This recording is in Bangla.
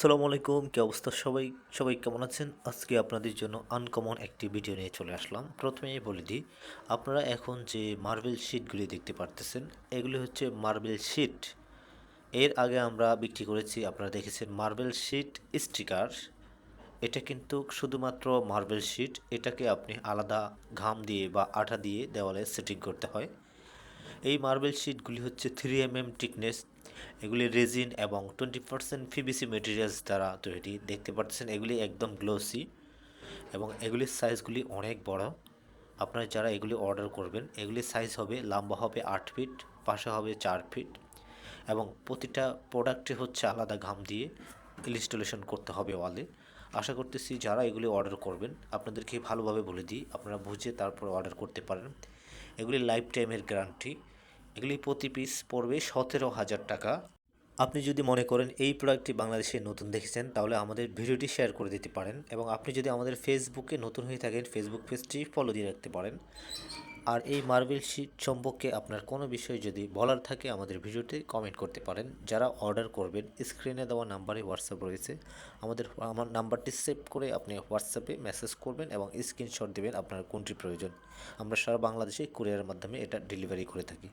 আসসালামু আলাইকুম, কি অবস্থা সবাই? সবাই কেমন আছেন? আজকে আপনাদের জন্য আনকমন একটি ভিডিও নিয়ে চলে আসলাম। প্রথমেই বলে দিই, আপনারা এখন যে মার্বেল শিটগুলি দেখতে পারতেছেন, এগুলি হচ্ছে মার্বেল শিট এর আগে আমরা বিক্রি করেছি, আপনারা দেখেছেন মার্বেল শিট স্টিকার এটা কিন্তু শুধুমাত্র মার্বেল শিট এটাকে আপনি আলাদা ঘাম দিয়ে বা আঠা দিয়ে দেওয়ালে সেটিং করতে হয়। এই মার্বেল শিটগুলি হচ্ছে থ্রি এম এম টিকনেস এগুলি রেজিন এবং টোয়েন্টি পার্সেন্ট পিবিসি মেটেরিয়ালস দ্বারা তৈরি। দেখতে পাচ্ছেন, এগুলি একদম গ্লোসি এবং এগুলির সাইজগুলি অনেক বড়। আপনারা যারা এগুলি অর্ডার করবেন, এগুলির সাইজ হবে, লম্বা হবে আট ফিট, পাশে হবে চার ফিট এবং প্রতিটা প্রোডাক্টে হচ্ছে আলাদা ঘাম দিয়ে ইনস্টলেশন করতে হবে ওয়ালে। আশা করতেছি যারা এগুলি অর্ডার করবেন, আপনাদেরকে ভালোভাবে বলে দিই, আপনারা বুঝে তারপর অর্ডার করতে পারেন। এগুলি লাইফ টাইমের গ্যারান্টি। এগুলি প্রতি পিস পড়বে সতেরো হাজার টাকা। আপনি যদি মনে করেন এই প্রোডাক্টটি বাংলাদেশে নতুন দেখেছেন, তাহলে আমাদের ভিডিওটি শেয়ার করে দিতে পারেন এবং আপনি যদি আমাদের ফেসবুকে নতুন হয়ে থাকেন ফেসবুক পেজটি ফলো দিয়ে রাখতে পারেন। আর এই মার্বেল শিট সম্পর্কে আপনার কোনো বিষয় যদি বলার থাকে, আমাদের ভিডিওতে কমেন্ট করতে পারেন। যারা অর্ডার করবেন স্ক্রিনে দেওয়া নাম্বারে হোয়াটসঅ্যাপ রয়েছে। আমাদের, আমার নাম্বারটি সেভ করে আপনি হোয়াটসঅ্যাপে মেসেজ করবেন এবং স্ক্রিনশট দেবেন আপনার কোনটি প্রয়োজন। আমরা সারা বাংলাদেশে কুরিয়ারের মাধ্যমে এটা ডেলিভারি করে থাকি।